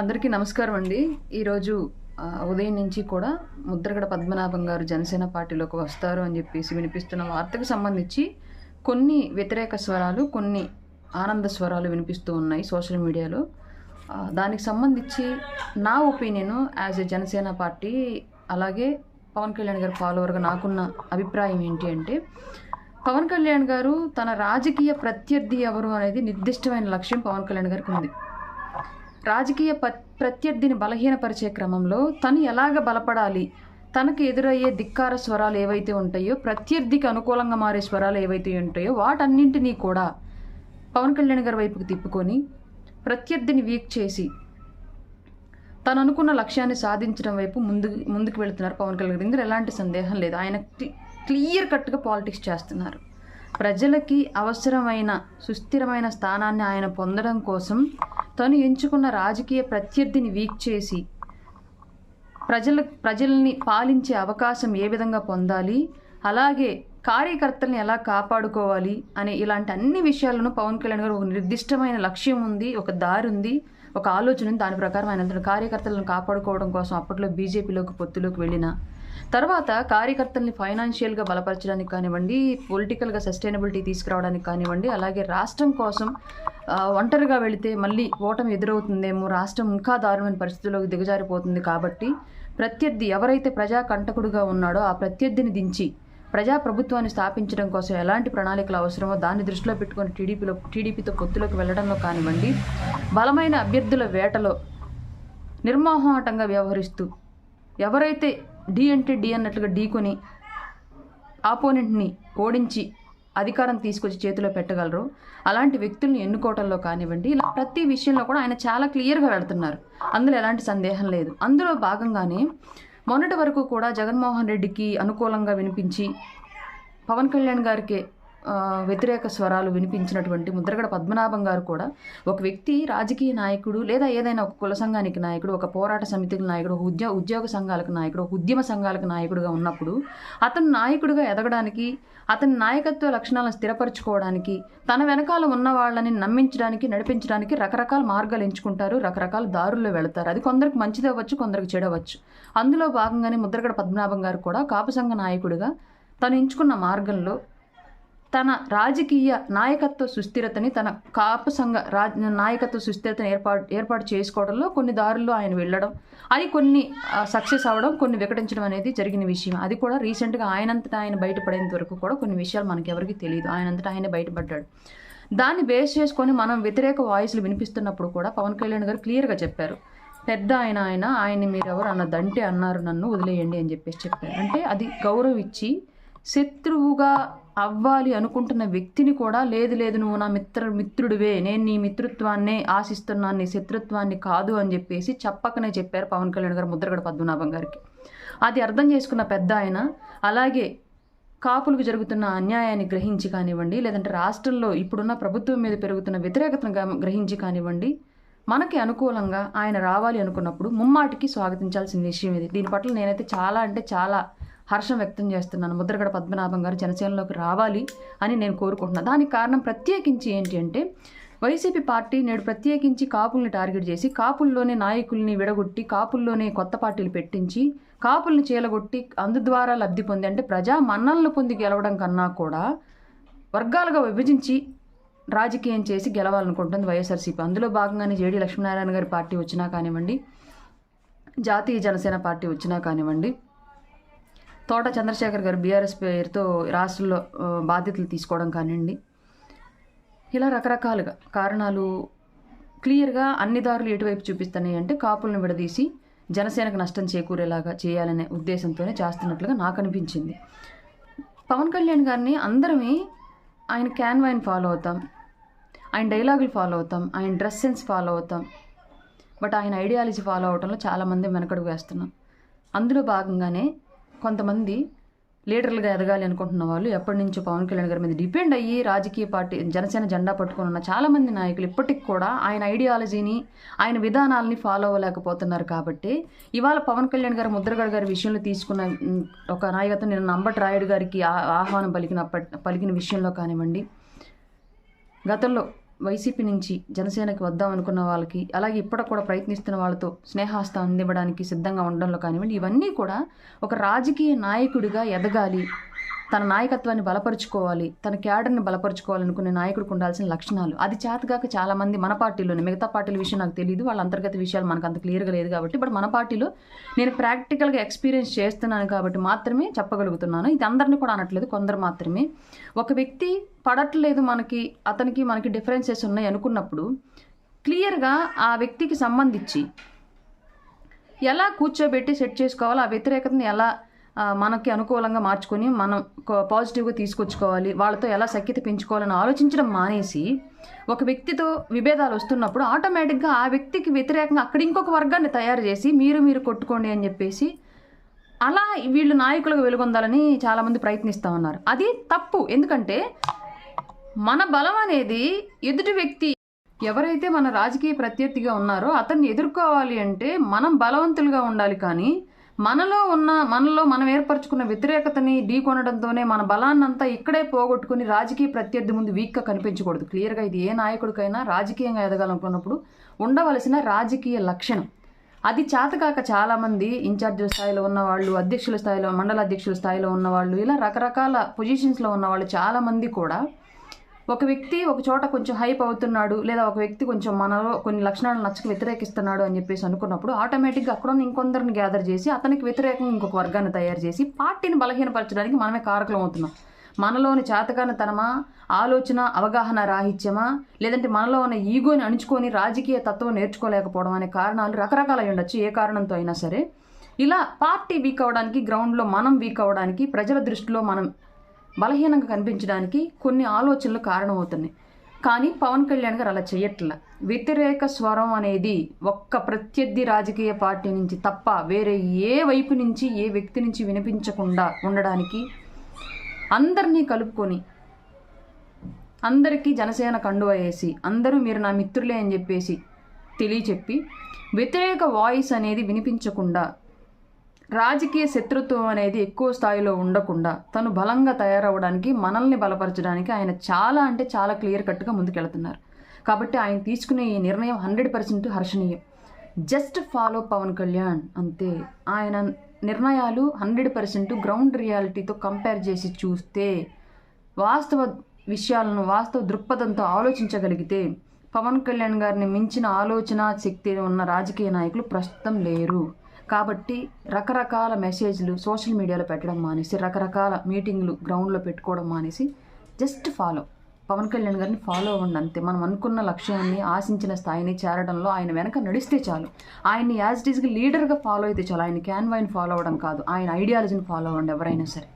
అందరికీ నమస్కారం అండి. ఈరోజు ఉదయం నుంచి కూడా ముద్రగడ పద్మనాభం గారు జనసేన పార్టీలోకి వస్తారు అని చెప్పేసి వినిపిస్తున్న వార్తకు సంబంధించి కొన్ని వ్యతిరేక స్వరాలు కొన్ని ఆనంద స్వరాలు వినిపిస్తూ ఉన్నాయి సోషల్ మీడియాలో. దానికి సంబంధించి నా opinion as a Janasena party అలాగే పవన్ కళ్యాణ్ గారి ఫాలోవర్గా నాకున్న అభిప్రాయం ఏంటి అంటే పవన్ కళ్యాణ్ గారు తన రాజకీయ ప్రత్యర్థి ఎవరు అనేది నిర్దిష్టమైన లక్ష్యం పవన్ కళ్యాణ్ గారికి ఉంది. రాజకీయ ప్రత్యర్థిని బలహీనపరిచే క్రమంలో తను ఎలాగ బలపడాలి? తనకు ఎదురయ్యే ధిక్కార స్వరాలు ఏవైతే ఉంటాయో ప్రత్యర్థికి అనుకూలంగా మారే స్వరాలు ఏవైతే ఉంటాయో వాటన్నింటినీ కూడా పవన్ కళ్యాణ్ గారి వైపుకి తిప్పుకొని ప్రత్యర్థిని వీక్ చేసి తను అనుకున్న లక్ష్యాన్ని సాధించడం వైపు ముందు ముందుకు వెళుతున్నారు పవన్ కళ్యాణ్ గారి. ఎలాంటి సందేహం లేదు. ఆయన క్లి- క్లియర్ కట్గా పాలిటిక్స్ చేస్తున్నారు. ప్రజలకి అవసరమైన సుస్థిరమైన స్థానాన్ని ఆయన పొందడం కోసం తను ఎంచుకున్న రాజకీయ ప్రత్యర్థిని వీక్ చేసి ప్రజల ప్రజల్ని పాలించే అవకాశం ఏ విధంగా పొందాలి? అలాగే కార్యకర్తల్ని ఎలా కాపాడుకోవాలి? అనే ఇలాంటి అన్ని విషయాలను పవన్ కళ్యాణ్ గారు ఒక నిర్దిష్టమైన లక్ష్యం ఉంది ఒక దారి ఉంది ఒక ఆలోచన ఉంది. దాని ప్రకారం ఆయన కార్యకర్తలను కాపాడుకోవడం కోసం అప్పట్లో బీజేపీలోకి పొత్తులోకి వెళ్ళిన తర్వాత కార్యకర్తల్ని ఫైనాన్షియల్గా బలపరచడానికి కానివ్వండి పొలిటికల్గా సస్టైనబిలిటీ తీసుకురావడానికి కానివ్వండి అలాగే రాష్ట్రం కోసం ఒంటరిగా వెళితే మళ్ళీ ఓటమి ఎదురవుతుందేమో రాష్ట్రం ఇంకా దారుణమైన పరిస్థితుల్లోకి దిగజారిపోతుంది కాబట్టి ప్రత్యర్థి ఎవరైతే ప్రజా కంటకుడుగా ఉన్నాడో ఆ ప్రత్యర్థిని దించి ప్రజా ప్రభుత్వాన్ని స్థాపించడం కోసం ఎలాంటి ప్రణాళికలు అవసరమో దాన్ని దృష్టిలో పెట్టుకొని టీడీపీలో టీడీపీతో పొత్తులోకి వెళ్ళడంలో కానివ్వండి బలమైన అభ్యర్థుల వేటలో నిర్మోహమాటంగా వ్యవహరిస్తూ ఎవరైతే డి అంటే డి అన్నట్లుగా ఢీకొని ఆపోనెంట్ని ఓడించి అధికారం తీసుకొచ్చి చేతిలో పెట్టగలరు. అలాంటి వ్యక్తుల్ని ఎన్నుకోవటంలో కానివ్వండి ఇలా ప్రతి విషయంలో కూడా ఆయన చాలా క్లియర్గా వెళుతున్నారు. అందులో ఎలాంటి సందేహం లేదు. అందులో భాగంగానే మొన్నటి వరకు కూడా జగన్మోహన్ రెడ్డికి అనుకూలంగా వినిపించి పవన్ కళ్యాణ్ గారికి వ్యతిరేక స్వరాలు వినిపించినటువంటి ముద్రగడ పద్మనాభం గారు కూడా ఒక వ్యక్తి రాజకీయ నాయకుడు లేదా ఏదైనా ఒక కుల సంఘానికి నాయకుడు ఒక పోరాట సమితికి నాయకుడు ఒక ఉద్యోగ ఉద్యోగ సంఘాలకు నాయకుడు ఒక ఉద్యమ సంఘాలకు నాయకుడుగా ఉన్నప్పుడు అతను నాయకుడిగా ఎదగడానికి అతని నాయకత్వ లక్షణాలను స్థిరపరచుకోవడానికి తన వెనకాల ఉన్న వాళ్ళని నమ్మించడానికి నడిపించడానికి రకరకాల మార్గాలు ఎంచుకుంటారు రకరకాల దారుల్లో వెళతారు. అది కొందరికి మంచిది అవ్వచ్చు కొందరికి చెడవచ్చు అందులో భాగంగానే ముద్రగడ పద్మనాభం గారు కూడా కాపు సంఘ నాయకుడిగా తను ఎంచుకున్న మార్గంలో తన రాజకీయ నాయకత్వ సుస్థిరతని తన కాపు సంఘ రా నాయకత్వ సుస్థిరతని ఏర్పాటు ఏర్పాటు చేసుకోవడంలో కొన్ని దారుల్లో ఆయన వెళ్ళడం అది కొన్ని సక్సెస్ అవ్వడం కొన్ని వికటించడం అనేది జరిగిన విషయం. అది కూడా రీసెంట్గా ఆయనంతటా ఆయన బయటపడేంత వరకు కూడా కొన్ని విషయాలు మనకి ఎవరికి తెలియదు ఆయనంతటా ఆయన బయటపడ్డాడు. దాన్ని బేస్ చేసుకొని మనం వ్యతిరేక వాయిస్లు వినిపిస్తున్నప్పుడు కూడా పవన్ కళ్యాణ్ గారు క్లియర్గా చెప్పారు. పెద్ద ఆయన ఆయన ఆయన్ని మీరు ఎవరు అన్నదంటే అన్నారు నన్ను వదిలేయండి అని చెప్పేసి చెప్పారు. అంటే అది గౌరవించి శత్రువుగా అవ్వాలి అనుకుంటున్న వ్యక్తిని కూడా లేదు లేదు నువ్వు నా మిత్ర మిత్రుడివే నేను నీ మిత్రుత్వాన్నే ఆశిస్తున్నాను నీ శత్రుత్వాన్ని కాదు అని చెప్పేసి చెప్పకనే చెప్పారు పవన్ కళ్యాణ్ గారు ముద్రగడ పద్మనాభం గారికి. అది అర్థం చేసుకున్న పెద్ద ఆయన అలాగే కాపులకు జరుగుతున్న అన్యాయాన్ని గ్రహించి కానివ్వండి లేదంటే రాష్ట్రంలో ఇప్పుడున్న ప్రభుత్వం మీద పెరుగుతున్న వ్యతిరేకతను గ్రహించి కానివ్వండి మనకి అనుకూలంగా ఆయన రావాలి అనుకున్నప్పుడు ముమ్మాటికి స్వాగతించాల్సిన విషయం ఇది. దీని పట్ల నేనైతే చాలా అంటే చాలా హర్షం వ్యక్తం చేస్తున్నాను. ముద్రగడ పద్మనాభం గారు జనసేనలోకి రావాలి అని నేను కోరుకుంటున్నాను దానికి కారణం ప్రత్యేకించి ఏంటి అంటే వైసీపీ పార్టీ నేడు ప్రత్యేకించి కాపుల్ని టార్గెట్ చేసి కాపుల్లోనే నాయకుల్ని విడగొట్టి కాపుల్లోనే కొత్త పార్టీలు పెట్టించి కాపుల్ని చీలగొట్టి అందు ద్వారా లబ్ధి పొంది అంటే ప్రజా మన్నలను పొంది గెలవడం కన్నా కూడా వర్గాలుగా విభజించి రాజకీయం చేసి గెలవాలనుకుంటుంది వైఎస్ఆర్సీపీ. అందులో భాగంగానే జేడీ లక్ష్మీనారాయణ గారి పార్టీ వచ్చినా కానివ్వండి జాతీయ జనసేన పార్టీ వచ్చినా కానివ్వండి తోట చంద్రశేఖర్ గారు బీఆర్ఎస్ పేరుతో రాష్ట్రంలో బాధ్యతలు తీసుకోవడం కానివ్వండి. ఇలా రకరకాలుగా కారణాలు క్లియర్గా అన్ని దారులు ఎటువైపు చూపిస్తున్నాయి అంటే కాపులను విడదీసి జనసేనకు నష్టం చేకూరేలాగా చేయాలనే ఉద్దేశంతోనే చేస్తున్నట్లుగా నాకు అనిపించింది. పవన్ కళ్యాణ్ గారిని అందరమే ఆయన క్యాన్వాయిన్ ఫాలో అవుతాం ఆయన డైలాగులు ఫాలో అవుతాం ఆయన డ్రెస్ సెన్స్ ఫాలో అవుతాం బట్ ఆయన ఐడియాలజీ ఫాలో అవడంలో చాలామంది వెనకడుగు వేస్తున్నాం. అందులో భాగంగానే కొంతమంది లీడర్లుగా ఎదగాలి అనుకుంటున్న వాళ్ళు ఎప్పటి నుంచో పవన్ కళ్యాణ్ గారి మీద డిపెండ్ అయ్యి రాజకీయ పార్టీ జనసేన జెండా పట్టుకుని ఉన్న చాలామంది నాయకులు ఇప్పటికి కూడా ఆయన ఐడియాలజీని ఆయన విధానాలని ఫాలో అవ్వలేకపోతున్నారు కాబట్టి ఇవాళ పవన్ కళ్యాణ్ గారు ముద్రగడ గారి విషయంలో తీసుకున్న ఒక నాయకత్వం నేను నంబట్ రాయుడు గారికి ఆ- ఆహ్వానం పలికిన పలికిన విషయంలో కానివ్వండి. గతంలో వైసీపీ నుంచి జనసేనకి వద్దాం అనుకున్న వాళ్ళకి అలాగే ఇప్పటికి కూడా ప్రయత్నిస్తున్న వాళ్ళతో స్నేహాస్తం అందివ్వడానికి సిద్ధంగా ఉండడంలో కానివ్వండి ఇవన్నీ కూడా ఒక రాజకీయ నాయకుడిగా ఎదగాలి తన నాయకత్వాన్ని బలపరుచుకోవాలి తన క్యాడర్ని బలపరుచుకోవాలనుకునే నాయకుడికి ఉండాల్సిన లక్షణాలు. అది చేతగాక చాలా మంది మన పార్టీలోనే మిగతా పార్టీల విషయం నాకు తెలియదు వాళ్ళ అంతర్గత విషయాలు మనకు అంత క్లియర్గా లేదు కాబట్టి బట్ మన పార్టీలో నేను ప్రాక్టికల్గా ఎక్స్పీరియన్స్ చేస్తున్నాను కాబట్టి మాత్రమే చెప్పగలుగుతున్నాను. ఇది అందరిని కూడా అనట్లేదు కొందరు మాత్రమే. ఒక వ్యక్తి పడట్లేదు మనకి అతనికి మనకి డిఫరెన్సెస్ ఉన్నాయి అనుకున్నప్పుడు క్లియర్గా ఆ వ్యక్తికి సంబంధించి ఎలా కూర్చోబెట్టి సెట్ చేసుకోవాలో ఆ వ్యతిరేకతను ఎలా మనకి అనుకూలంగా మార్చుకొని మనం పాజిటివ్గా తీసుకొచ్చుకోవాలి వాళ్ళతో ఎలా సఖ్యత పెంచుకోవాలని ఆలోచించడం మానేసి ఒక వ్యక్తితో విభేదాలు వస్తున్నప్పుడు ఆటోమేటిక్గా ఆ వ్యక్తికి వ్యతిరేకంగా అక్కడ ఇంకొక వర్గాన్ని తయారు చేసి మీరు మీరు కొట్టుకోండి అని చెప్పేసి అలా వీళ్ళు నాయకులకు వెలుగొందాలని చాలామంది ప్రయత్నిస్తూ ఉన్నారు. అది తప్పు. ఎందుకంటే మన బలం అనేది ఎదుటి వ్యక్తి ఎవరైతే మన రాజకీయ ప్రత్యర్థిగా ఉన్నారో అతన్ని ఎదుర్కోవాలి అంటే మనం బలవంతులుగా ఉండాలి కానీ మనలో ఉన్న మనలో మనం ఏర్పరచుకున్న వ్యతిరేకతని ఢీకొనడంతోనే మన బలాన్నంతా ఇక్కడే పోగొట్టుకుని రాజకీయ ప్రత్యర్థి ముందు వీక్గా కనిపించకూడదు. క్లియర్గా ఇది ఏ నాయకుడికైనా రాజకీయంగా ఎదగాలనుకున్నప్పుడు ఉండవలసిన రాజకీయ లక్షణం. అది చేతకాక చాలామంది ఇన్ఛార్జీల స్థాయిలో ఉన్నవాళ్ళు అధ్యక్షుల స్థాయిలో మండల అధ్యక్షుల స్థాయిలో ఉన్నవాళ్ళు ఇలా రకరకాల పొజిషన్స్లో ఉన్నవాళ్ళు చాలామంది కూడా ఒక వ్యక్తి ఒక చోట కొంచెం హైప్ అవుతున్నాడు లేదా ఒక వ్యక్తి కొంచెం మనలో కొన్ని లక్షణాలు నచ్చక వ్యతిరేకిస్తున్నాడు అని చెప్పేసి అనుకున్నప్పుడు ఆటోమేటిక్గా అక్కడ ఉన్న ఇంకొందరిని గ్యాదర్ చేసి అతనికి వ్యతిరేకంగా ఇంకొక వర్గాన్ని తయారు చేసి పార్టీని బలహీనపరచడానికి మనమే కారకులం అవుతున్నాం. మనలోని చేతకానితనమా ఆలోచన అవగాహన రాహిత్యమా లేదంటే మనలో ఉన్న ఈగోని అణుచుకొని రాజకీయ తత్వం నేర్చుకోలేకపోవడం అనే కారణాలు రకరకాల అయి ఉండొచ్చు ఏ కారణంతో అయినా సరే. ఇలా పార్టీ వీక్ అవ్వడానికి గ్రౌండ్లో మనం వీక్ అవ్వడానికి ప్రజల దృష్టిలో మనం బలహీనంగా కనిపించడానికి కొన్ని ఆలోచనలు కారణమవుతున్నాయి. కానీ పవన్ కళ్యాణ్ గారు అలా చేయట్లా వ్యతిరేక స్వరం అనేది ఒక్క ప్రత్యర్థి రాజకీయ పార్టీ నుంచి తప్ప వేరే ఏ వైపు నుంచి ఏ వ్యక్తి నుంచి వినిపించకుండా ఉండడానికి అందరినీ కలుపుకొని అందరికీ జనసేన కండువ వేసి అందరూ మీరు నా మిత్రులే అని చెప్పేసి తెలియచెప్పి వ్యతిరేక వాయిస్ అనేది వినిపించకుండా రాజకీయ శత్రుత్వం అనేది ఎక్కువ స్థాయిలో ఉండకుండా తను బలంగా తయారవడానికి మనల్ని బలపరచడానికి ఆయన చాలా అంటే చాలా క్లియర్ కట్గా ముందుకెళ్తున్నారు. కాబట్టి ఆయన తీసుకునే ఈ నిర్ణయం హండ్రెడ్ పర్సెంట్ హర్షణీయం. జస్ట్ ఫాలో పవన్ కళ్యాణ్ అంతే. ఆయన నిర్ణయాలు హండ్రెడ్ పర్సెంట్ గ్రౌండ్ రియాలిటీతో కంపేర్ చేసి చూస్తే వాస్తవ విషయాలను వాస్తవ దృక్పథంతో ఆలోచించగలిగితే పవన్ కళ్యాణ్ గారిని మించిన ఆలోచన శక్తి ఉన్న రాజకీయ నాయకులు ప్రస్తుతం లేరు. కాబట్టి రకరకాల మెసేజ్లు సోషల్ మీడియాలో పెట్టడం మానేసి రకరకాల మీటింగ్లు గ్రౌండ్లో పెట్టుకోవడం మానేసి జస్ట్ ఫాలో పవన్ కళ్యాణ్ గారిని ఫాలో అవ్వండి అంతే మనం అనుకున్న లక్ష్యాన్ని ఆశించిన స్థాయిని చేరడంలో ఆయన వెనక నడిస్తే చాలు. ఆయన్ని యాజ్ ఇట్ ఈస్గా లీడర్గా ఫాలో అయితే చాలు. ఆయన క్యాన్వాయిని ఫాలో అవ్వడం కాదు. ఆయన ఐడియాలజీని ఫాలో అవ్వండి ఎవరైనా సరే.